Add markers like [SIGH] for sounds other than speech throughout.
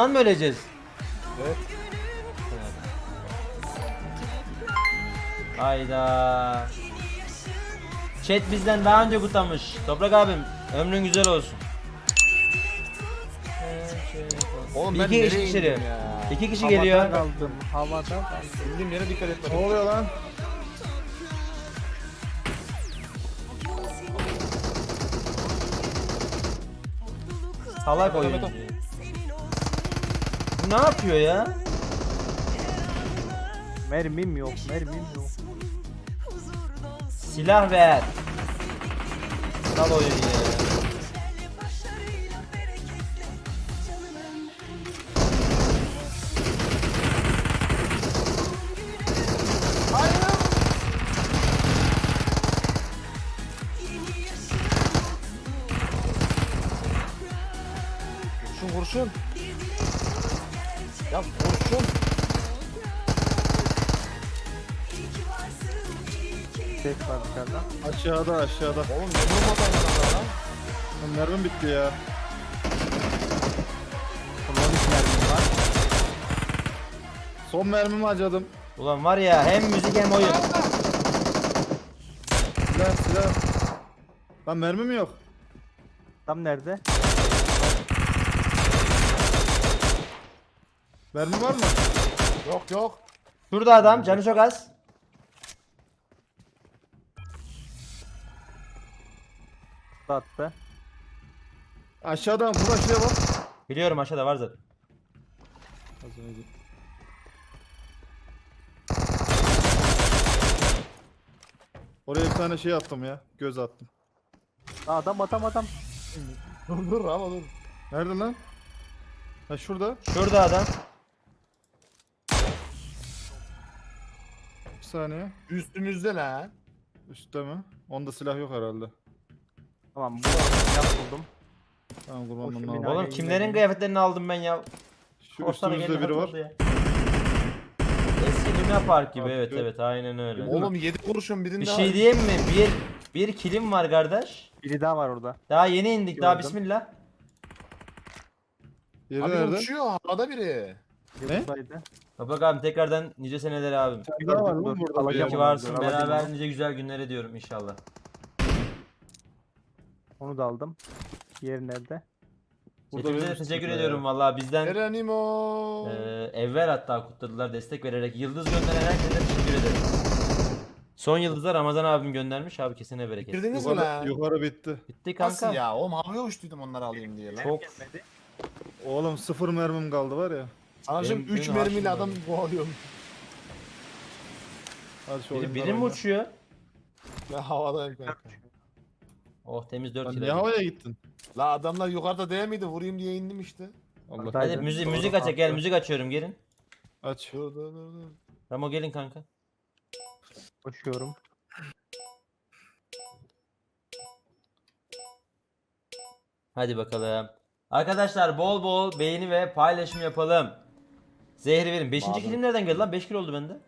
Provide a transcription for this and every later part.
bundan mı öleceğiz? Evet. Hayda. Chat bizden daha önce kutlamış. Toprak abim ömrün güzel olsun. Oğlum İki ben kişi nereye geliyor. ya? İki kişi Havada geliyor. kaldım. Havada kaldım. İndiğim yere dikkat etmedim. Ne oluyor lan? Salak oyuncu. Ne yapıyor ya? Mermim yok, mermim yok. Silah ver. Sal oyunu. Ses var dışarıda. Aşağıda aşağıda. Oğlum ne vurmadan adamlar lan? Lan Mermim bitti ya. 12 mermim var. Son mermimi harcadım. Ulan var ya hem müzik hem oyun. Silah silah. Lan mermim yok. Tam nerede? Mermi var mı? Yok yok. Şurada adam canı çok az. Attı. Aşağıda burada şuraya bak. Biliyorum aşağıda var zaten. Oraya bir tane şey attım ya. Göz attım. Aa, adam adam adam. Dur dur ama dur. Nerede lan? Ha şurada. Şurada adam. Bir saniye. Üstümüzde lan. Üstte mi? Onda silah yok herhalde. Tamam bu silah buldum. Tamam Boşu lazım. bina- Oğlum kimlerin kıyafetlerini aldım ben ya? Şu Korsan'a üstümüzde biri var. katıldı ya. Eski Luna Park gibi Abi, evet gö- evet aynen öyle. Oğlum 7 kurşun birinde Bir şey diyeyim mi? Bir bir kilim var kardeş. Biri daha var orada. Daha yeni indik daha Gördüm. bismillah. Yeri Abi nerede? uçuyor havada biri. Ne? buradaydı. Toprak abi tekrardan nice seneler abim. Bir daha var dur, burada. alacağım İyi ki onu, varsın beraber nice güzel günler ediyorum inşallah. Onu da aldım. Diğeri nerede? Vermiştik teşekkür ediyorum vallahi bizden e, evvel hatta kutladılar destek vererek yıldız gönderen herkese teşekkür ederim. Son yıldızlar Ramazan abim göndermiş abi kesine bereket. Bitirdiniz mi Yukarı, lan? yukarı bitti. Bitti kanka. Nasıl ya? Oğlum havaya uçtuydum onları alayım diye lan. Çok Gelmedi. Oğlum sıfır mermim kaldı var ya. Anacım Benim- 3 benim mermiyle adam kovalıyorum. Hadi şu biri, oyunları biri mi oyna. uçuyor? Ben havadayım kanka. Oh temiz 4 Lan kilo. niye havaya gittin? La adamlar yukarıda değil miydi? Vurayım diye indim işte. Allah. Hadi. Hadi müzik müzik aç gel müzik açıyorum gelin. Aç. Dur dur dur dur. Ramo gelin kanka. Koşuyorum. Hadi bakalım. Arkadaşlar bol bol beğeni ve paylaşım yapalım. Zehri verin. 5. Madem. kilim nereden geldi lan? 5 kilo oldu bende.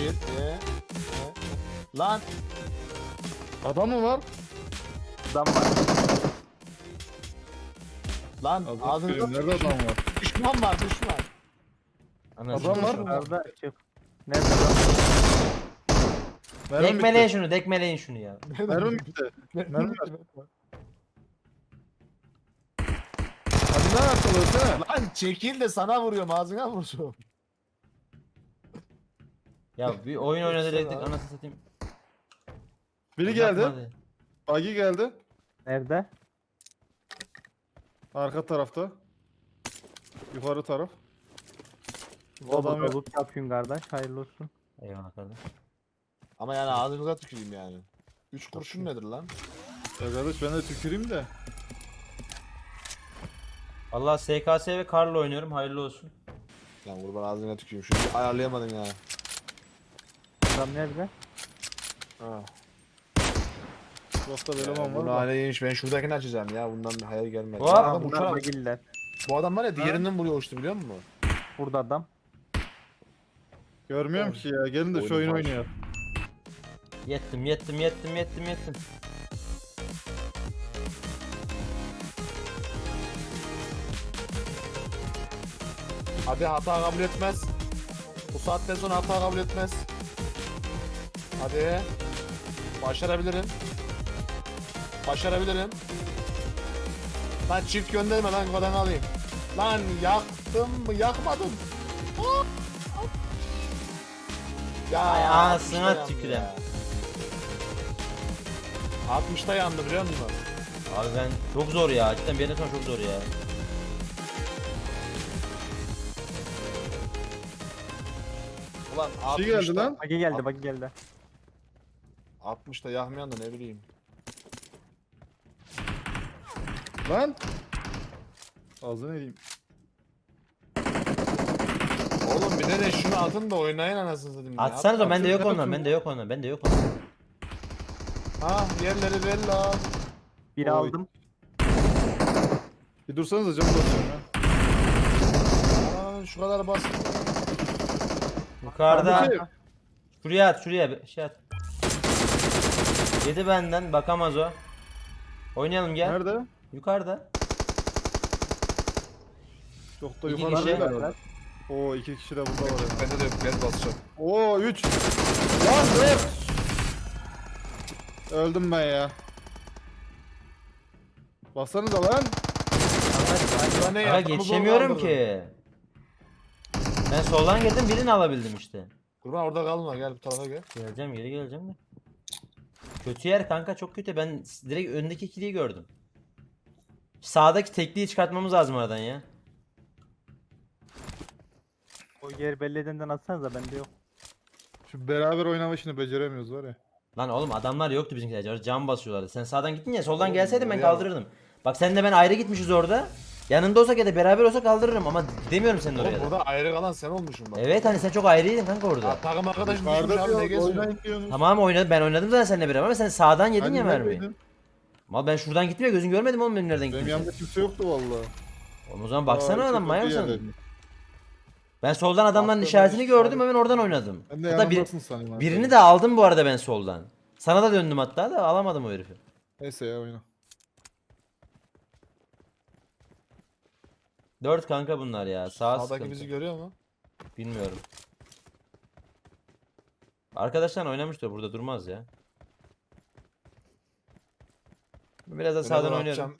Bir, e, e. Lan Adam mı var? Adam var. lan Adam ağzınıza Nerede adam var? düşman var düşman. Anasını Adam var. satayım. Nerede? Çık. Nerede lan? Mermim Dekmeleyin bitti. şunu, dekmeleyin şunu ya. Mermim bitti. Mermi ver. Hadi lan akıl ölsene. Lan çekil de sana vuruyorum ağzına vursun. Ya bir oyun oynadı dedik anasını satayım. Biri geldi. Yapmadı. Buggy geldi. Nerede? Arka tarafta. Yukarı taraf. Adam Adam yok. loot yapıyorsun kardeş. Hayırlı olsun. Eyvallah kardeş. Ama yani ağzınıza tüküreyim yani. 3 kurşun nedir lan? Ya kardeş ben de tüküreyim de. Allah SKS ve Karla oynuyorum. Hayırlı olsun. Lan kurban ağzına tüküreyim şunu bir ayarlayamadın ya. Adam nerede? Ha. Ya, eleman bunu var hale yemiş. Ben şuradakini açacağım ya. Bundan bir hayal gelmedi. Bu Aa, adam bunlar uçarak- bagiller. Bu adam var ya diğerinden vuruyor uçtu biliyor musun? Burada adam. Görmüyorum ki ya. Gelin de şu Oyunu oyun var. oynayalım. Yettim yettim yettim yettim yettim. Hadi hata kabul etmez. Bu saatten sonra hata kabul etmez. Hadi. Başarabilirim. Başarabilirim. Lan çift gönderme lan kadan alayım. Lan yaktım mı yakmadım. Ya Ay, 60'ta ağzına yandı tüküreyim. ya. 60'ta yandı biliyor musun? Abi ben çok zor ya. Cidden bir yerden sonra çok zor ya. Ulan Şey geldi 60'ta lan. Bagi geldi bagi geldi. 60'ta yakmayan da ne bileyim. Lan. Ağzını yiyeyim. Oğlum bir de, de şunu atın da oynayın anasını satayım. ya. Atsanız o bende yok atın, ondan. atın. Bende yok ondan. Bende yok ondan. Ha yerleri belli abi. Biri Oy. aldım. Bir dursanıza camı basıyorum ya. Aa, şu kadar basit. Yukarıda. Şey, Şuraya at şuraya. bir Şey at. Yedi benden. Bakamaz o. Oynayalım gel. Nerede? Yukarıda. Çok da İki yukarıda kişi. değil mi? Oo iki kişi de burada var ya. Bende de yok bez basacağım. Oo 3. Lan 4. Öldüm ben ya. Bassanıza lan. Ben ne yaptım, geçemiyorum ki. Ben soldan geldim birini alabildim işte. Kurban orada kalma gel bu tarafa gel. Geleceğim geri geleceğim de. Kötü yer kanka çok kötü. Ben direkt öndeki ikiliyi gördüm. Sağdaki tekliği çıkartmamız lazım aradan ya. O yer belli edenden atsanıza bende yok. Şu beraber oynama işini beceremiyoruz var ya. Lan oğlum adamlar yoktu bizimkiler. Cam basıyorlardı. Sen sağdan gittin ya soldan Oğlum, gelseydin ben kaldırırdım. Bak sen de ben ayrı gitmişiz orada. Yanında olsak ya da beraber olsa kaldırırım ama gidemiyorum senin Oğlum oraya da. burada ayrı kalan sen olmuşsun bak. Evet hani sen çok ayrıydın kanka orada. Ya, takım arkadaşım düşmüş Yukarıda abi ne diyor, geziyorsun? oynayın diyorsunuz. Tamam oynadım ben oynadım zaten seninle beraber ama sen sağdan yedin ya mermiyi. Mal ben şuradan gittim ya gözün görmedim oğlum benim nereden Benim gittiğimi. yanımda kimse yoktu vallahi. Oğlum o zaman baksana Aa, adam manyak mısın? Ben soldan adamların Atladım, işaretini gördüm işaret. hemen oradan oynadım. Ben de Hatta bir, yanımdasın birini de aldım bu arada ben soldan. Sana da döndüm hatta da alamadım o herifi. Neyse ya oyna. 4 kanka bunlar ya. Sağ Sağdaki sıkıntı. bizi görüyor mu? Bilmiyorum. Arkadaşlar oynamıştır burada durmaz ya. Biraz da sağdan atacağım.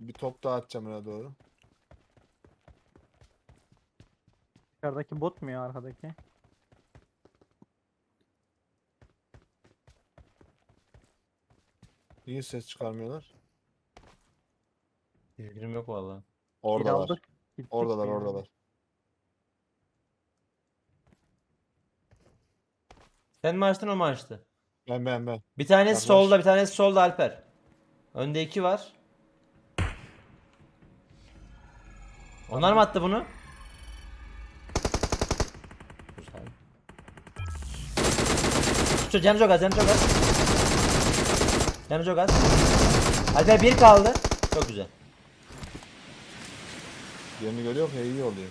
Bir top daha atacağım öne doğru. Dışarıdaki bot mu ya arkadaki? Niye ses çıkarmıyorlar? Bilgim yok valla. Biri Oradalar. aldık. Gittik Oradalar mi ya? oradalar. Sen mi açtın o mu açtı? Ben ben ben. Bir tanesi Yaklaş. solda bir tanesi solda Alper. Önde iki var. Onlar mı attı bunu? Güzel. Şu canı çok az, canı çok az. Canı çok az. Alper bir kaldı. Çok güzel. Yerini görüyor mu? İyi oluyor.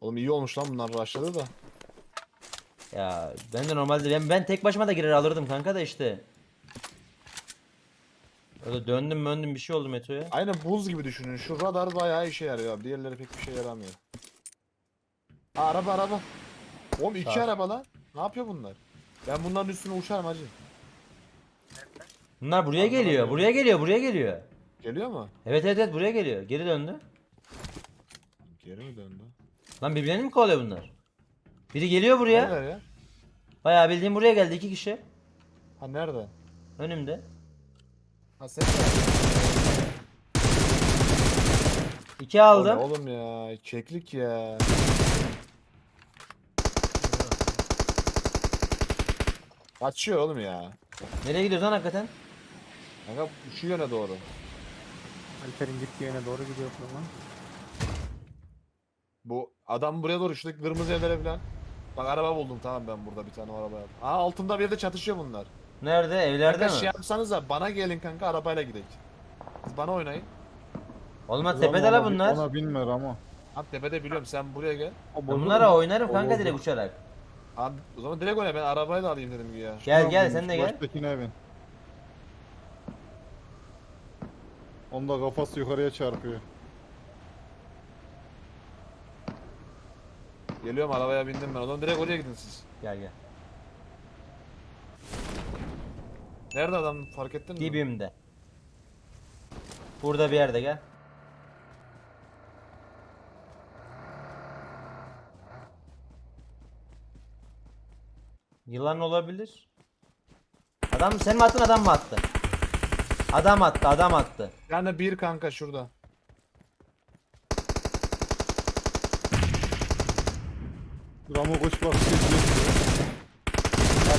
Oğlum iyi olmuş lan bunlar rushladı da. Ya ben de normalde ben, ben tek başıma da girer alırdım kanka da işte. Öyle döndüm döndüm bir şey oldu Meto'ya. Aynen buz gibi düşünün. Şu radar bayağı işe yarıyor abi. Diğerleri pek bir şey yaramıyor. Araba araba. Oğlum iki Sağ araba lan. Ne yapıyor bunlar? Ben bunların üstüne uçarım hacı. Bunlar buraya Anlamadım geliyor, ya. buraya geliyor, buraya geliyor. Geliyor mu? Evet evet evet buraya geliyor. Geri döndü. Geri mi döndü? Lan birbirlerini mi kovalıyor bunlar? Biri geliyor buraya. Nerede ya? Bayağı bildiğim buraya geldi iki kişi. Ha nerede? Önümde. Ha sen İki aldım. Oğlum ya. Keklik ya. Kaçıyor oğlum ya. Nereye gidiyoruz lan hakikaten? Kanka şu yöne doğru. Alper'in gittiği yöne doğru gidiyor o zaman. Bu adam buraya doğru şuradaki kırmızı evlere falan. Bak araba buldum tamam ben burada bir tane araba yaptım. Aa altında bir yerde çatışıyor bunlar. Nerede? Evlerde Kanka mi? şey yapsanız da bana gelin kanka arabayla gidelim. Siz bana oynayın. Olmaz tepede la bunlar. Ona bilmiyor ama. Abi tepede biliyorum sen buraya gel. Ben bunlara oynarım kanka direkt uçarak. Abi o zaman direkt oyna ben arabayla alayım dedim ki ya. Gel Şuna gel sen de gel. Baştakine bin. Onda kafası yukarıya çarpıyor. Geliyorum arabaya bindim ben o zaman direkt oraya gidin siz. Gel gel. Nerede adam fark ettin mi? Dibimde. Burada bir yerde gel. Yılan olabilir. Adam sen mi attın adam mı attı? Adam attı adam attı. Yani bir kanka şurada. Ramo koş bak.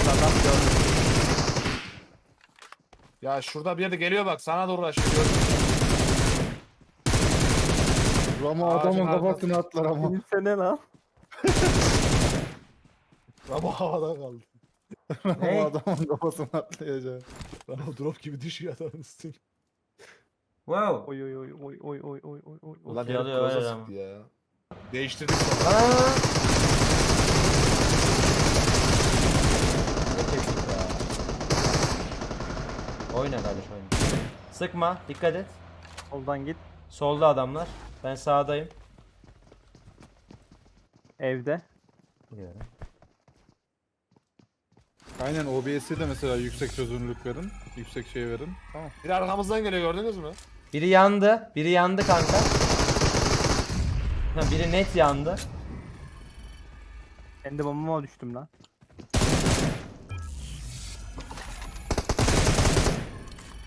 Adam gördüm. Ya şurada bir yerde geliyor bak sana doğru uğraşıyor. gördün mü? Ramo Ağacın adamın arkasında. kafasını atlar ama. Bilsene lan. Ama havada kaldı. Ne? Ramo adamın kafasını atlayacak. Ama drop gibi düşüyor adamın üstüne. Wow. Oy oy oy oy oy oy oy oy oy. Ulan herif alıyor, kroza öyle sıktı ya. Değiştirdik sonra. Aa! Oyna kardeş oyna. Sıkma dikkat et. Soldan git. Solda adamlar. Ben sağdayım. Evde. Biliyorum. Aynen OBS'i de mesela yüksek çözünürlük verin. Yüksek şey verin. Tamam. Bir arkamızdan geliyor gördünüz mü? Biri yandı. Biri yandı kanka. Ha, biri net yandı. Kendi bombama düştüm lan.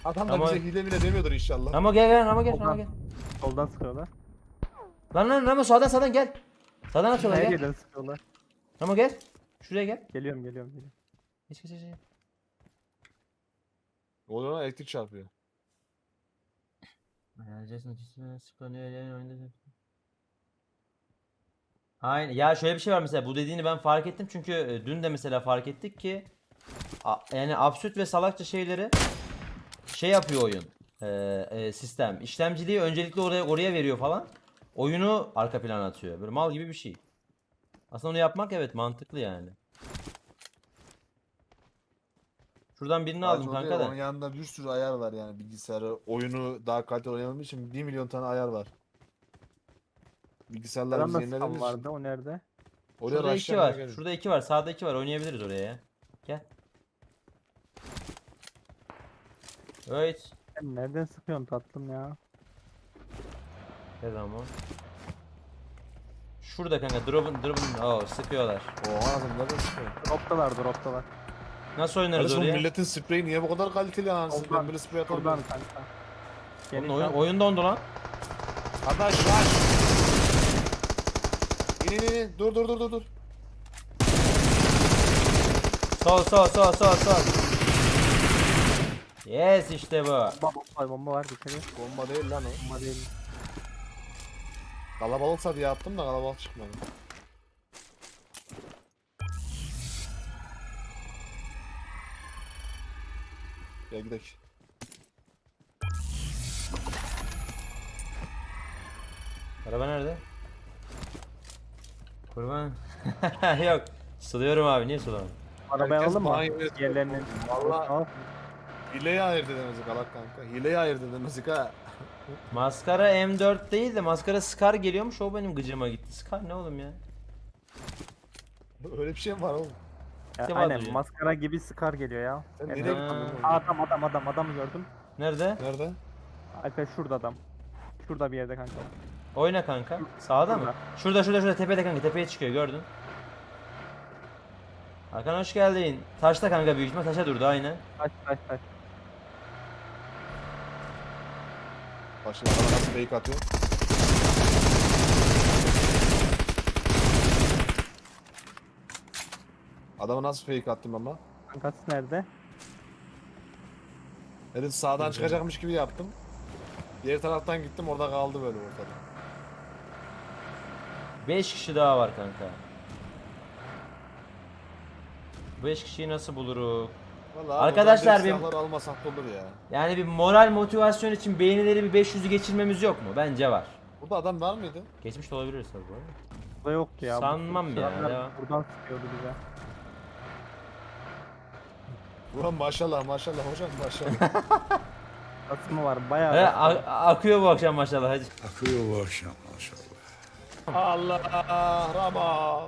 Adam da Ama- bize hile bile demiyordur inşallah. Ramo gel gel Ramo gel Ramo gel. Soldan sıkıyorlar. Lan lan Ramo sağdan sağdan gel. Sağdan atıyorlar Her gel. sıkıyorlar. Ramo gel. Şuraya gel. Geliyorum geliyorum geliyorum. Geç geç geç. oluyor lan elektrik çarpıyor. Aynen. Ya şöyle bir şey var mesela bu dediğini ben fark ettim çünkü e, dün de mesela fark ettik ki yani absürt ve salakça şeyleri şey yapıyor oyun. e, e, sistem. İşlemciliği öncelikle oraya oraya veriyor falan. Oyunu arka plana atıyor. Böyle mal gibi bir şey. Aslında onu yapmak evet mantıklı yani. Şuradan birini aldım Sadece o kanka değil, Onun da. yanında bir sürü ayar var yani bilgisayarı. Oyunu daha kaliteli oynamak için 1 milyon tane ayar var. Bilgisayarlar Adam biz da yenilediğimiz sıkan için. vardı o nerede? Oraya Şurada iki var. gelin. Şurada iki var. Sağda iki var. Oynayabiliriz oraya ya. Gel. Evet. Sen nereden sıkıyorsun tatlım ya? Gel Ramon. Şurada kanka drop'un drop'un Oo sıkıyorlar. Oha adam nereden sıkıyor? Droptalar droptalar. Nasıl oynarız Kardeşim bu oraya? milletin spreyi niye bu kadar kaliteli anasını? Ben böyle sprey Buradan atamıyorum. kanka. Geri oyun, oyun dondu lan. Arkadaş rush. İn in in. Dur dur dur dur dur. Sol sol sol sol sol. Yes işte bu. Bomba, bomba, bomba var dikkat et. Bomba değil lan o. Bomba değil. Kalabalıksa diye attım da kalabalık çıkmadı. Gel gidelim. Araba nerede? Kurban. [LAUGHS] Yok. Suluyorum abi niye sulamam? Arabayı Herkes alalım mı? bana yemin- Yerlerinin. Valla Al. hileye ayırt edemezdik alak kanka. Hileye ayırt edemezdik ha. [LAUGHS] Maskara M4 değil de maskara Scar geliyormuş o benim gıcıma gitti. Scar ne oğlum ya? Öyle bir şey mi var oğlum? Defa aynen duyuyorum. maskara gibi sıkar geliyor ya. Sen nereye gittin? Aa, adam adam adam adamı gördüm. Nerede? Nerede? Alper şurada adam. Şurada bir yerde kanka. Oyna kanka. Sağda mı? Şurada. Şurada şurada şurada tepede kanka tepeye çıkıyor gördün. Hakan hoş geldin. Taşta kanka büyük ihtimal taşa durdu aynen. Taş taş taş. Bak şimdi bana nasıl fake atıyor. Adama nasıl fake attım ama? Kankası nerede? Dedim sağdan çıkacakmış gibi yaptım. Diğer taraftan gittim orada kaldı böyle ortada. 5 kişi daha var kanka. 5 kişiyi nasıl buluruz? Vallahi Arkadaşlar buradan bir- silahları almasak da olur ya. Yani bir moral motivasyon için beğenileri bir 500'ü geçirmemiz yok mu? Bence var. Burada adam var mıydı? Geçmiş de olabiliriz tabii bu arada. Burada yoktu ya. bu Sanmam ya, silahlar ya. Buradan sıkıyordu bize. Ulan maşallah maşallah hocam maşallah. [LAUGHS] Atımı var bayağı. He, a- akıyor bu akşam maşallah hacı. Akıyor bu akşam maşallah. Allah Rama.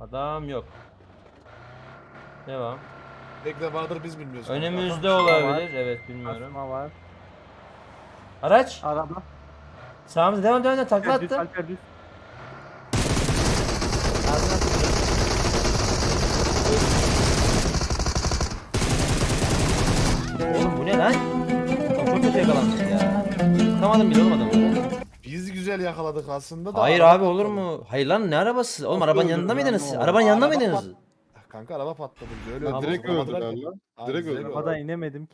Adam yok. Devam. Bekle vardır biz bilmiyoruz. Önümüzde olabilir. Evet bilmiyorum. Atma var. Araç. Araba. Sağımızda devam devam devam takla Düz, attı. Alper düz. Ağzına Oğlum lan? Çok çok kötü yakalandık ya. Tutamadım bile oğlum adamı. Biz güzel yakaladık aslında da. Hayır abi olur mu? Hayır lan ne arabası? Oğlum Nasıl arabanın yanında mıydınız? Arabanın yanında Araba mıydınız? pat- Kanka araba patladı. Öyle öldü, direkt öldüler lan. Direkt öldüler. Arabadan inemedim ki.